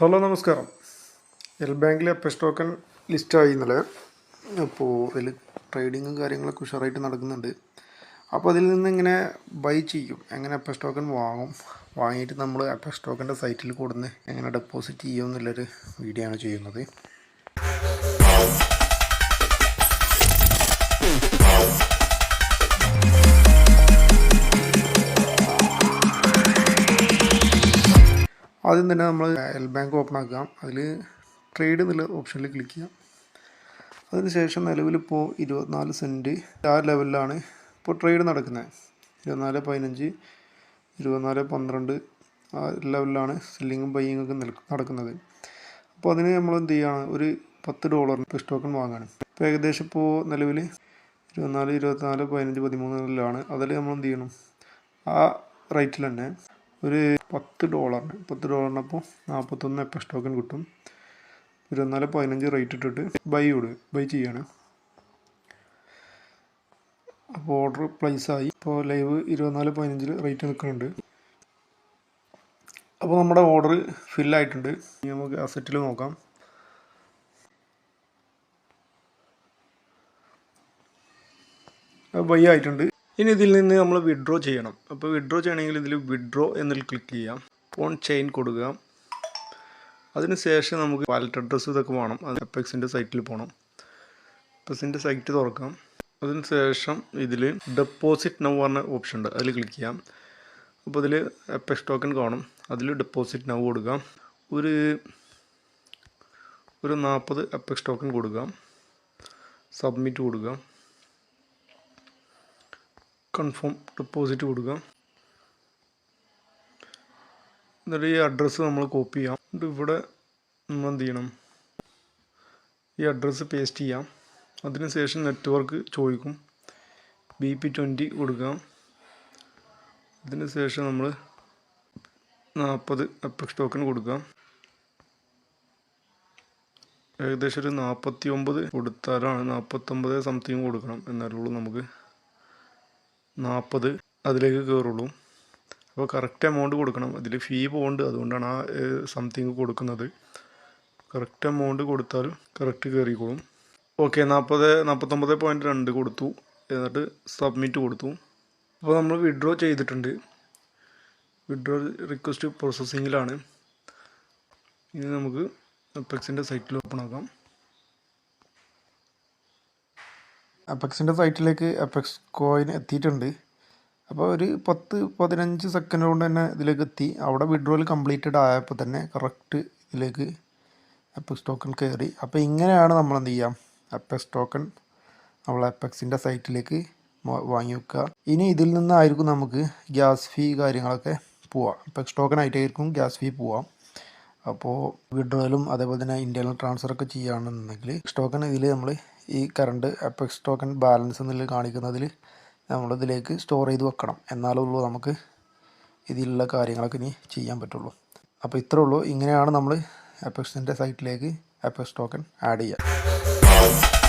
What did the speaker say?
Hello നമസ്കാരം. L ബാങ്കിലെ pes token ലിസ്റ്റായി ഇന്നലെ. അപ്പോൾ അതിൽ ട്രേഡിങ്ങും കാര്യങ്ങളൊക്കെ ഉഷാറായിട്ട് നടക്കുന്നുണ്ട്. അപ്പോൾ അതിൽ നിന്ന് ഇങ്ങനെ ബൈ ചെയ്യും. എങ്ങനെ പെസ് ടോക്കൺ വാങ്ങും. വാങ്ങിയിട്ട് നമ്മൾ പെസ് ടോക്കന്റെ സൈറ്റിൽ കൊടുന്ന് എങ്ങനെ ഡെപ്പോസിറ്റ് ചെയ്യുമെന്നുള്ളൊരു വീഡിയോ ആണ് ചെയ്യുന്നത്. ആദ്യം തന്നെ നമ്മൾ എൽ ബാങ്ക് ഓപ്പൺ ആക്കാം അതിൽ ട്രേഡ് എന്നുള്ള ഓപ്ഷനിൽ ക്ലിക്ക് ചെയ്യാം അതിനുശേഷം നിലവിലിപ്പോൾ ഇരുപത്തിനാല് സെന്റ് ആ ലെവലിലാണ് ഇപ്പോൾ ട്രേഡ് നടക്കുന്നത്. ഇരുപത്തിനാല് പതിനഞ്ച് ഇരുപത്തിനാല് പന്ത്രണ്ട് ആ ലെവലിലാണ് സെല്ലിങ്ങും ബൈയിങ്ങും ഒക്കെ നടക്കുന്നത്. അപ്പോൾ അതിന് നമ്മൾ എന്ത് ചെയ്യുകയാണ്? ഒരു പത്ത് ഡോളറിന് ഇപ്പോൾ സ്റ്റോക്കൺ വാങ്ങാണ് ഇപ്പോൾ ഏകദേശം ഇപ്പോൾ നിലവിൽ ഇരുപത്തിനാല് ഇരുപത്തിനാല് പതിനഞ്ച് പതിമൂന്നിലാണ് അതിൽ നമ്മൾ എന്ത് ചെയ്യണം? ആ റേറ്റിൽ തന്നെ ഒരു പത്ത് ഡോളറിന് പത്ത് ഡോളറിനപ്പോൾ നാൽപ്പത്തൊന്ന് എപ്പ സ്റ്റോക്കൻ കിട്ടും. ഇരുപത്തിനാല് പതിനഞ്ച് റേറ്റ് ഇട്ടിട്ട് ബൈ ഇടുക ബൈ ചെയ്യാണ്. അപ്പോൾ ഓർഡർ പ്ലേസ് ആയി. ഇപ്പോൾ ലൈവ് ഇരുപത്തിനാല് പതിനഞ്ചിൽ റേറ്റ് നിൽക്കുന്നുണ്ട് അപ്പോൾ നമ്മുടെ ഓർഡർ ഫില്ലായിട്ടുണ്ട് ഇനി നമുക്ക് അസറ്റിൽ നോക്കാം. ബൈ ആയിട്ടുണ്ട്. ഇനി ഇതിൽ നിന്ന് നമ്മൾ വിഡ്രോ ചെയ്യണം. അപ്പോൾ വിഡ്രോ ചെയ്യണമെങ്കിൽ ഇതിൽ വിഡ്രോ എന്നതിൽ ക്ലിക്ക് ചെയ്യാം. ഫോൺ ചെയിൻ കൊടുക്കുക. അതിനുശേഷം നമുക്ക് വാലറ്റ് അഡ്രസ്സ് ഇതൊക്കെ വേണം. അത് എപ്പെക്സിന്റെ സൈറ്റിൽ പോകണം എപ്പെക്സിന്റെ സൈറ്റ് തുറക്കാം. അതിനുശേഷം ഇതിൽ ഡെപ്പോസിറ്റ് നൗ പറഞ്ഞ ഓപ്ഷൻ ഉണ്ട്. അതിൽ ക്ലിക്ക് ചെയ്യാം. അപ്പോൾ ഇതിൽ എപ്പെക്സ് ടോക്കൺ കാണും. അതിൽ ഡെപ്പോസിറ്റ് നൗ കൊടുക്കാം. ഒരു ഒരു നാൽപ്പത് എപ്പെക്സ് ടോക്കൺ കൊടുക്കാം. സബ്മിറ്റ് കൊടുക്കാം. കൺഫേം ഡെപ്പോസിറ്റ് കൊടുക്കുക എന്നിട്ട് ഈ അഡ്രസ്സ് നമ്മൾ കോപ്പി ചെയ്യാം. എന്നിട്ട് ഇവിടെ നമ്മൾ എന്ത് ചെയ്യണം? ഈ അഡ്രസ്സ് പേസ്റ്റ് ചെയ്യാം. അതിനുശേഷം നെറ്റ്വർക്ക് ചോദിക്കും. ബി പി ട്വന്റി കൊടുക്കാം. അതിന് ശേഷം നമ്മൾ നാൽപ്പത് എപ്പക്സ് ടോക്കൺ കൊടുക്കാം. ഏകദേശം ഒരു നാൽപ്പത്തി ഒമ്പത് കൊടുത്താലാണ് നാൽപ്പത്തൊമ്പത് സംതിങ് കൊടുക്കണം. എന്നാലുള്ളൂ നമുക്ക്. നാൽപ്പത് അതിലേക്ക് കയറുള്ളൂ. അപ്പോൾ കറക്റ്റ് എമൗണ്ട് കൊടുക്കണം. ഇതിൽ ഫീ പോകുന്നുണ്ട് അതുകൊണ്ടാണ് ആ സംതിങ് കൊടുക്കുന്നത്. കറക്റ്റ് എമൗണ്ട് കൊടുത്താൽ കറക്റ്റ് കയറിക്കോളും. ഓക്കെ നാൽപ്പത് നാൽപ്പത്തൊമ്പത് പോയിന്റ് രണ്ട് കൊടുത്തു. എന്നിട്ട് സബ്മിറ്റ് കൊടുത്തു. അപ്പോൾ നമ്മൾ വിഡ്രോ ചെയ്തിട്ടുണ്ട്. വിഡ്രോ റിക്വസ്റ്റ് പ്രോസസ്സിങ്ങിലാണ് ഇനി നമുക്ക് അപ്പെക്സിന്റെ സൈറ്റിൽ ഓപ്പൺ ആക്കാം. അപ്പെക്സിന്റെ സൈറ്റിലേക്ക് അപ്പെക്സ് കോയിൻ എത്തിയിട്ടുണ്ട്. അപ്പോൾ ഒരു പത്ത് പതിനഞ്ച് സെക്കൻഡ് കൊണ്ട് തന്നെ ഇതിലേക്ക് എത്തി. അവിടെ വിഡ്രോയിൽ കംപ്ലീറ്റഡ് ആയപ്പോൾ തന്നെ കറക്റ്റ് ഇതിലേക്ക് അപ്പെക്സ് ടോക്കൺ കയറി. അപ്പോൾ ഇങ്ങനെയാണ് നമ്മൾ എന്ത് ചെയ്യാം? അപ്പെക്സ് ടോക്കൺ നമ്മൾ അപ്പെക്സിന്റെ സൈറ്റിലേക്ക് വാങ്ങി വെക്കുക. ഇനി ഇതിൽ നിന്നായിരിക്കും നമുക്ക് ഗ്യാസ് ഫീ കാര്യങ്ങളൊക്കെ പോവാം. അപ്പെക്സ് ടോക്കൺ ആയിട്ടായിരിക്കും ഗ്യാസ് ഫീ പോവാം. അപ്പോൾ വിഡ്രോയിലും അതേപോലെ തന്നെ ഇന്റേർണൽ ട്രാൻസ്ഫറൊക്കെ ചെയ്യുകയാണെന്നുണ്ടെങ്കിൽ സ്റ്റോക്കൺ ഇതിൽ നമ്മൾ ഈ കറണ്ട് അപ്പെക്സ് ടോക്കൺ ബാലൻസ് എന്നുള്ള കാണിക്കുന്നതിൽ നമ്മളിതിലേക്ക് സ്റ്റോർ ചെയ്ത് വെക്കണം. എന്നാലേ ഉള്ളൂ നമുക്ക് ഇതിലുള്ള കാര്യങ്ങളൊക്കെ ഇനി ചെയ്യാൻ പറ്റുള്ളൂ. അപ്പോൾ ഇത്രേ ഉള്ളൂ. ഇങ്ങനെയാണ് നമ്മൾ അപ്പെക്സിന്റെ സൈറ്റിലേക്ക് അപ്പെക്സ് ടോക്കൺ ആഡ് ചെയ്യുക.